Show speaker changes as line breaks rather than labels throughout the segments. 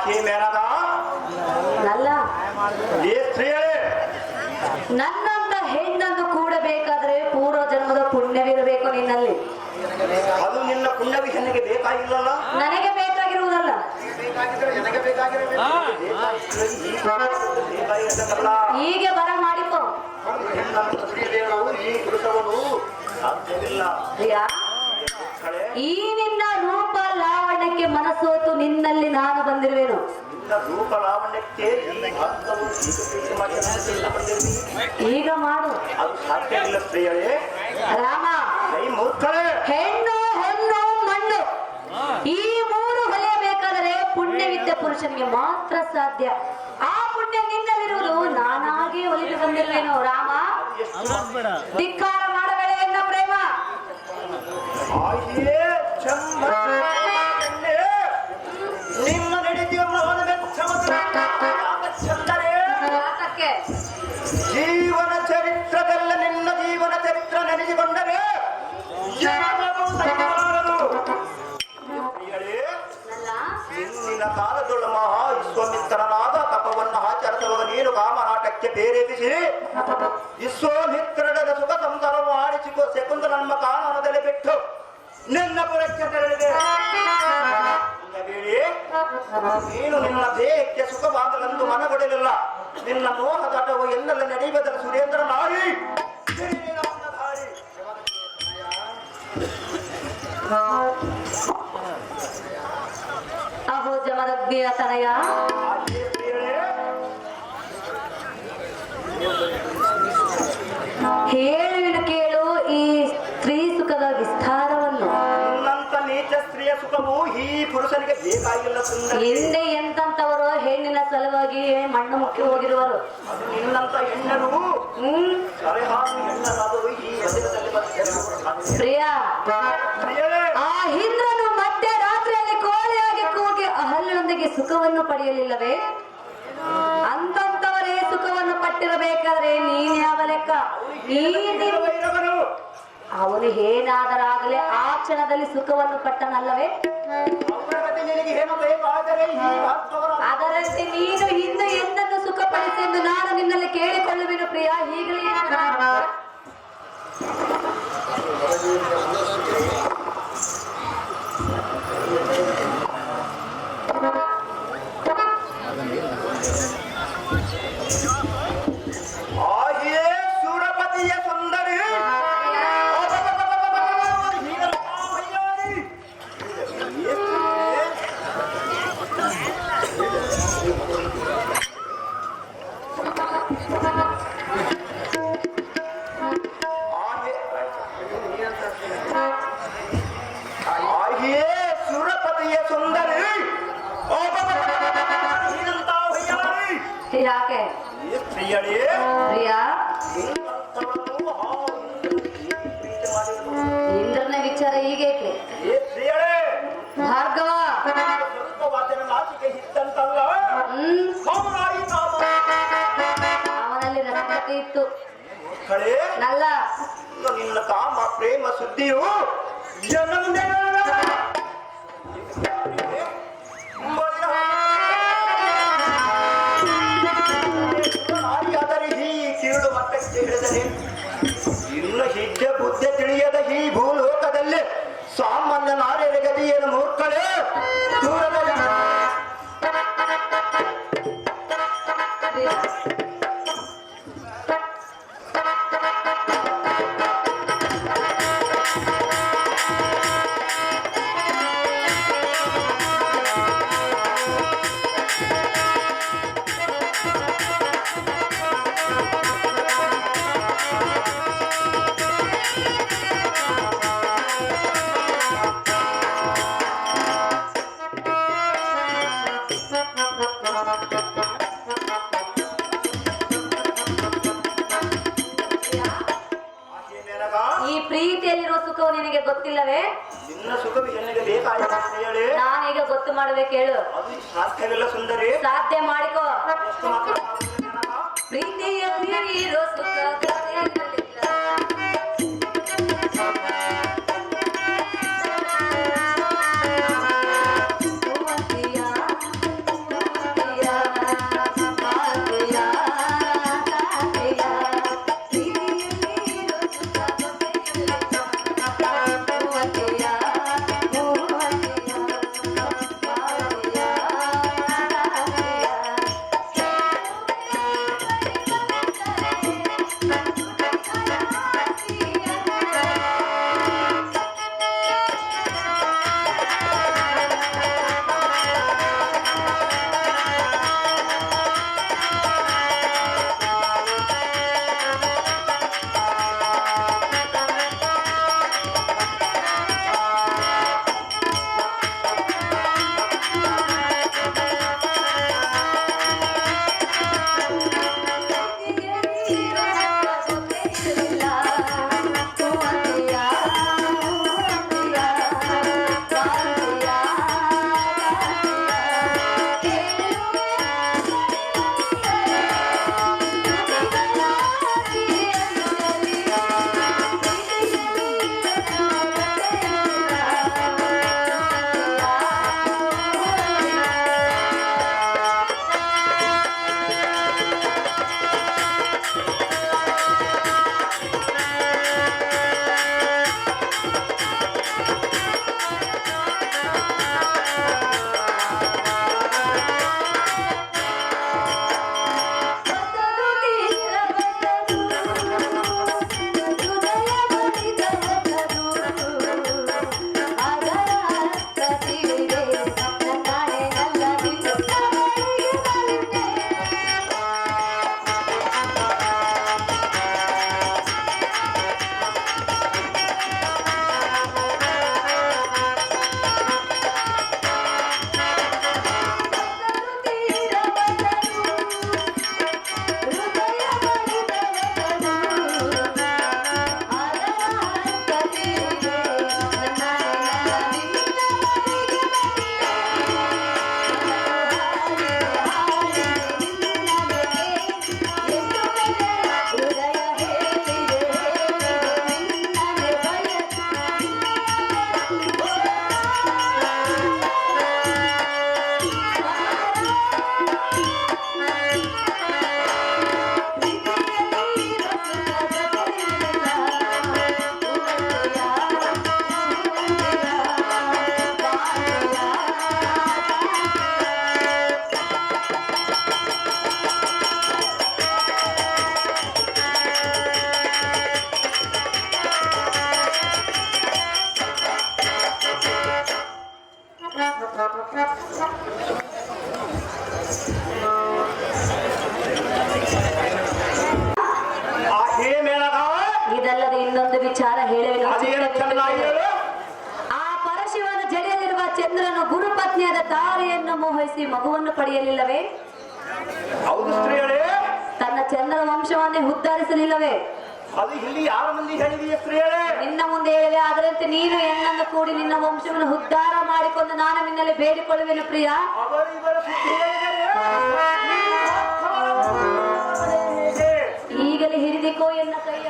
ಆಕೆ ಮೇನದ
ನನ್ನಂತ ಹೆಣ್ಣನ್ನು ಕೂಡಬೇಕಾದ್ರೆ ಪೂರ್ವ ಜನ್ಮದ ಪುಣ್ಯವಿರಬೇಕು ನಿನ್ನಲ್ಲಿ.
ಅದು ನಿನ್ನ ಪುಣ್ಯವಿ ನನಗೆ ಬೇಕಾಗಿಲ್ಲಲ್ಲ?
ನನಗೆ ಬೇಕಾಗಿರುವುದಲ್ಲ.
ಬೇಕಾಗಿದ್ರೆ ನನಗೆ ಬೇಕಾಗಿರಬೇಕು
ಹೀಗೆ ಬರ ಮಾಡಿಕೋ.
ಈ
ನಿನ್ನ ರೂಪ ಲಾವಣ್ಯಕ್ಕೆ ಮನಸ್ಸೋತು ನಿನ್ನಲ್ಲಿ ನಾನು ಬಂದಿರುವೆನು.
ನಿನ್ನ ರೂಪ ಲಾವಣ್ಯಕ್ಕೆ ಈ ಭಾರತವು ಈಗ ಮಾಡಿ.
ರಾಮ. ಹೆಣ್ಣು ಹೊನ್ನು ಮಣ್ಣು. ಈ ಮೂರು ಹೊಲಿಯಬೇಕಾದರೆ ಪುಣ್ಯವಿದ್ದ ಪುರುಷನಿಗೆ ಮಾತ್ರ ಸಾಧ್ಯ. ಆ ಪುಣ್ಯ ನಿನ್ನಲ್ಲಿರುವುದು. ನಾನಾಗಿ ಒಲಿದು ಬಂದಿರುವೆನು. ರಾಮ. ಧಿಕ್ಕಾರ ಮಾಡಬೇಡ ಎನ್ನ ಪ್ರೇಮ.
ಹಿಂದಿನ ಕಾಲದೊಳ ಮಹಾ ವಿಶ್ವಾಮಿತ್ರನಾದ ತಪವನ್ನು ಆಚರಿಸಲು ನೀನು ಕಾಮನಾಟಕ್ಕೆ ಪ್ರೇರೇಪಿಸಿ. ವಿಶ್ವಾಮಿತ್ರನ ಸುಖ ಸಂಸಾರ ಆಡಿಸಿಕೋ ಸೆಕುಂದ ನಮ್ಮ ಕಾನನದಲ್ಲಿ ಬಿಟ್ಟು ನಿನ್ನ ಪುರಕ್ಕೆ ತೆರಳಿದೆ. ನೀನು ನಿನ್ನ ದೇಹಕ್ಕೆ ಸುಖವಾಗಲೆಂದು ಮನಗೊಡಲಿಲ್ಲ. ನಿನ್ನ ಮೋಹದಟವು ಎಲ್ಲೆಲ್ಲ ನಡೆಯುವುದರ ಸುರೇಂದ್ರ ನಾಯಿ. ನಿನ್ನ
ಜಮದಗ್ನಿಯ ತನಯ ಹೇಳುವಿನು ಕೇಳು ಈ ಸ್ತ್ರೀ ಸುಖದ ವಿಸ್ತಾರವನ್ನು.
ನೀಚ ಸ್ತ್ರೀಯ ಸುಖವು ಈ ಪುರುಷನಿಗೆ ಬೇಕಾಗಿಲ್ಲ
ಹಿಂದೆ ಎಂತಂತವರು ಹೆಣ್ಣಿನ ಸಲುವಾಗಿ ಮಣ್ಣು ಮುಖ್ಯ ಹೋಗಿರುವರು.
ನಿನ್ನಂತ ಹೆಣ್ಣರು.
ಪ್ರಿಯ ಆ ಕೋಳಿಯಾಗಿ ಅಹಲ್ಯೊಂದಿಗೆ ಸುಖವನ್ನು ಪಡೆಯಲಿಲ್ಲವೇ? ಅಂತವರೇ ಸುಖವನ್ನು ಪಟ್ಟಿರಬೇಕಾದ್ರೆ ನೀನ್ ಯಾವ ಲೆಕ್ಕ? ಅವನು ಏನಾದರಾಗಲೇ ಆ ಕ್ಷಣದಲ್ಲಿ ಸುಖವನ್ನು ಪಟ್ಟನಲ್ಲವೇ?
বলে ಸುಂದರಿ.
ಸಾಧ್ಯ ಮಾಡಿಕೋ. ತಾರೆಯನ್ನು ಮೋಹಿಸಿ ಮಗುವನ್ನು ಪಡೆಯಲಿಲ್ಲವೇ?
ಹೌದು
ತನ್ನ ಚಂದ್ರ ವಂಶವನ್ನೇ ಉದ್ಧರಿಸಲಿಲ್ಲವೇ?
ಅದು ಇಲ್ಲಿ ಯಾರ ಮುಂದೆ ಹೇಳಿದೆಯಾ ಸ್ತ್ರೀಯಳೇ
ನಿನ್ನ ಮುಂದೆ ಹೇಳಿದೆ ಅದರಂತೆ ನೀನು ಎನ್ನನ್ನು ಕೂಡಿ ನಿನ್ನ ವಂಶವನ್ನು ಉದ್ಧಾರ ಮಾಡಿಕೊಂಡು ನಾನು ನಿನ್ನಲ್ಲಿ ಬೇಡಿಕೊಳ್ಳುವೆನು ಪ್ರಿಯ? ಈಗಲೇ ಹಿರಿದಿಕೋ ಎನ್ನ ಕೈಯ.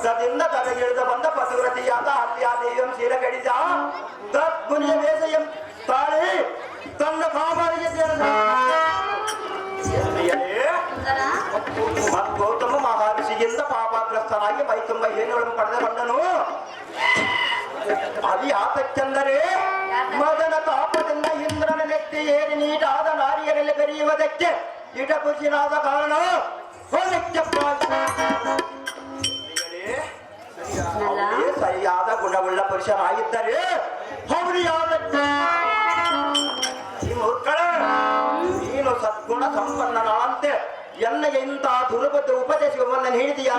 ಸ್ವರ್ಗದಿಂದ ತಲೆಗಿಳಿದು ಬಂದ ಪತಿವ್ರತಿಯಾದ ಹಲ್ಯಾದೇವಿಯಂ ಶಿರ ಕಡಿದ ತತ್ಮುನಿಯ ವೇಷಯಂ ತಾಳಿ ತನ್ನ ಕಾಮಾರಿಗೆ ಸೇರಿದ ಸ್ತ್ರೀಯರೇ
ಸುಂದರ
ಮತ್ತು ಗೌತಮ ಮಹರ್ಷಿಗಿಂತ ಪಾಪಾಗ್ರಸ್ತನಾಗಿ ಮೈ ತುಂಬ ಏನುಗಳನ್ನು ಪಡೆದು ಬಂದನು ಅದು ಯಾತಕ್ಕೆಂದರೆ ಮದನ ತಾಪದಿಂದ ಇಂದ್ರನ ನೆತ್ತಿ ಏರಿ ನೀಟಾದ ನಾರಿಯರಲ್ಲಿ ಕರೆಯುವುದಕ್ಕೆ ಇಟ ಪುರುಷನಾದ ಕಾರಣ ಹೊಲಕ್ಕೆ ಸರಿಯಾದ ಗುಣವುಳ್ಳ ಈ ಮೂರ್ಖಳೇ, ನೀನು ಸದ್ಗುಣ ಸಂಪನ್ನನಾಂತೆ ಎಲ್ಲ ಎಂತ ದುರ್ಬದ ಉಪದೇಶವನ್ನು ನೀಡಿದೆಯಾ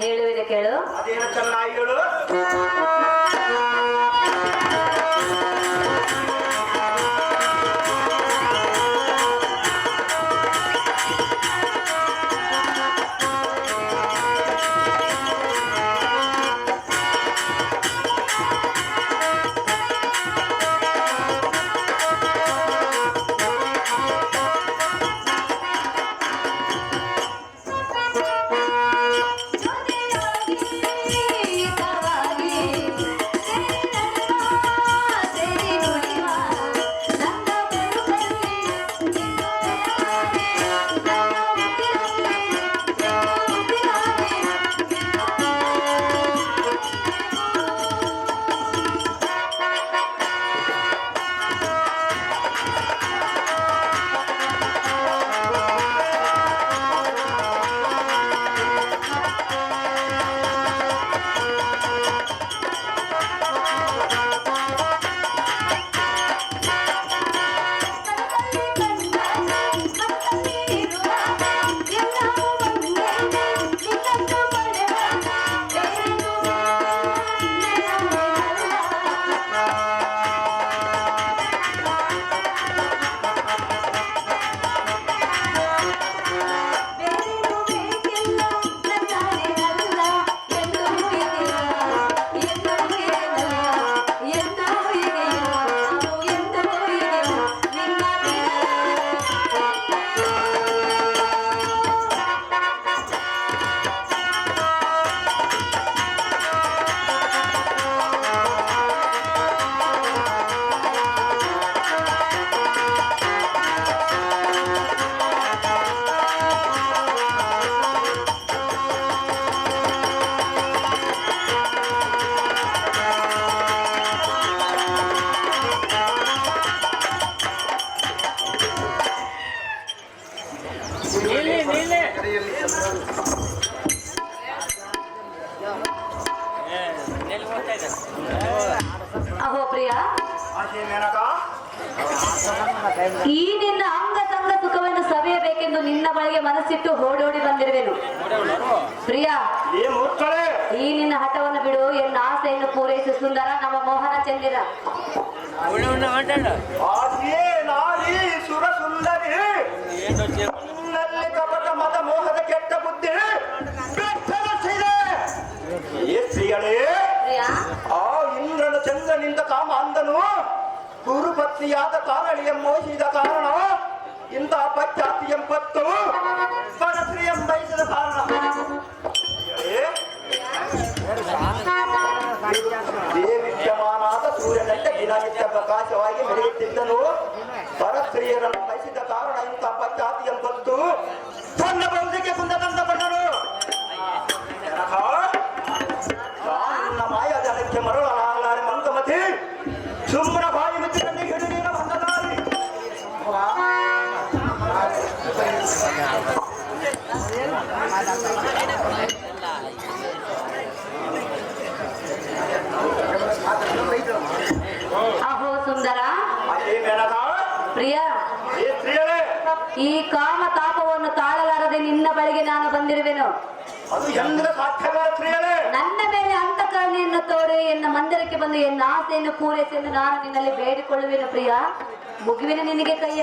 ಹೇಳುವಿದೆ ಕೇಳು.
ಅದೇನು ಚೆನ್ನಾಗಿ ಹೇಳು? Thank
you. ನಿನ್ನ ಅಂಗ ಸಂಗ ಸುಖವನ್ನು ಸವಿಯಬೇಕೆಂದು ನಿನ್ನ ಬಳಿಗೆ ಮನಸ್ಸಿಟ್ಟು ಓಡೋಡಿ ಬಂದಿರುವೆನು. ಪ್ರಿಯಾ ಈ ನಿನ್ನ ಹಠವನ್ನು ಬಿಡು. ಎನ್ನ ಆಸೆಯನ್ನು ಪೂರೈಸು ಸುಂದರ ನಮ್ಮ ಮೋಹನ ಚಂದಿರ.
ಕಪಟ ಮತ ಮೋಹದ ಕೆಟ್ಟ ಬುದ್ಧಿ. ಬೆತ್ತರಿಸಿದೆ. ಏ ಸ್ತ್ರೀಗಳೇ
ಪ್ರಿಯ.
ಆ ಇಂದ್ರನ ಚಂದ್ರನಿಂದ ಕಾಮ ಅಂದನು ಗುರುಪತ್ನಿಯಾದ ಕಾರಣಿಯ ಮೋಹಿಸಿದ ಕಾರಣ ಇಂತಹ ಪಶ್ಚಾತಿ ಎಂಬತ್ತು ಪರಸ್ತ್ರೀ ಎಂಬೈಸಿದ ಕಾರಣ? ದೇವಿದ್ಯಮಾನಾದ ಸೂರ್ಯನಂತೆ ದಿನನಿತ್ಯ ಪ್ರಕಾಶವಾಗಿ ಮೆರೆಯುತ್ತಿದ್ದನು. ಪರಸ್ತ್ರೀಯರನ್ನು ಬಯಸಿದ ಕಾರಣ ಇಂತಹ ಪಶ್ಚಾತಿ ಎಂಬತ್ತು ತನ್ನ ಬೌದ್ಧಿಗೆ ಕುಂದದಂತ ಈ ಕಾಮ ತಾಪವನ್ನು ತಾಳಲಾರದೆ ನಿನ್ನ ಬಳಿಗೆ ನಾನು ಬಂದಿರುವೆನು. ನನ್ನ ಮೇಲೆ ಅಂತಕರಣೆಯನ್ನು ತೋರಿ ಎನ್ನ ಮಂದಿರಕ್ಕೆ ಬಂದು ಎನ್ನ ಆಸೆಯನ್ನು ಪೂರೈಸೆಂದು ನಾನು ನಿನ್ನಲ್ಲಿ ಬೇಡಿಕೊಳ್ಳುವೆನು ಪ್ರಿಯ. ಮುಗುವಿನ ನಿನಗೆ ಕೈಯ.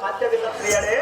ಸಾಧ್ಯವಿಲ್ಲ ಪ್ರಿಯರೇ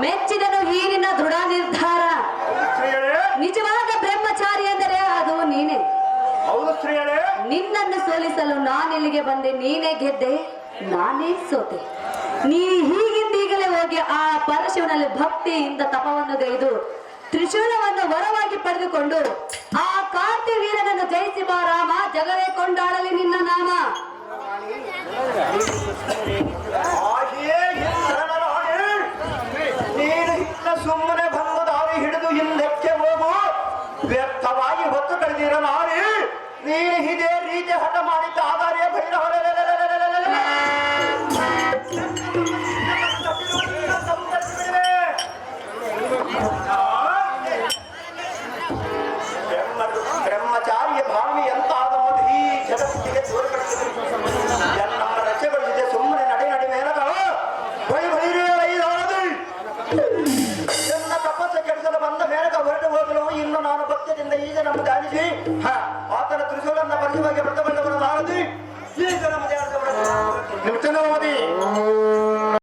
ಮೆಚ್ಚಿದನು ಹೀರಿನ ದೃಢ ನಿರ್ಧಾರ ನಿಜವಾದ ಬ್ರಹ್ಮಚಾರಿ ಎಂದರೆ ಅದು ನೀನೇ. ನಿನ್ನನ್ನು ಸೋಲಿಸಲು ನಾನಿಲ್ಲಿಗೆ ಬಂದೆ? ನೀನೇ ಗೆದ್ದೆ
ನಾನೇ ಸೋತೆ. ನೀ ಹೀಗಿಂದೀಗಲೇ ಹೋಗಿ ಆ ಪರಶಿವನಲ್ಲಿ ಭಕ್ತಿಯಿಂದ ತಪವನ್ನು ಗೈದು ತ್ರಿಶೂಲವನ್ನು ವರವಾಗಿ ಪಡೆದುಕೊಂಡು ಆ ಕಾರ್ತಿ ವೀರನನ್ನು ಜಯಿಸಿ ಬಾ ರಾಮ ಜಗವೇ ಕೊಂಡಾಡಲಿ ನಿನ್ನ ನಾಮ.
ನೀನು ಇದೇ ರೀತಿ ಹಠ ಮಾಡಿದ್ದ ಹ ಆತನ ತ್ರಿಶೂಲನ್ನ ಪರಿಚಯವಾಗಿ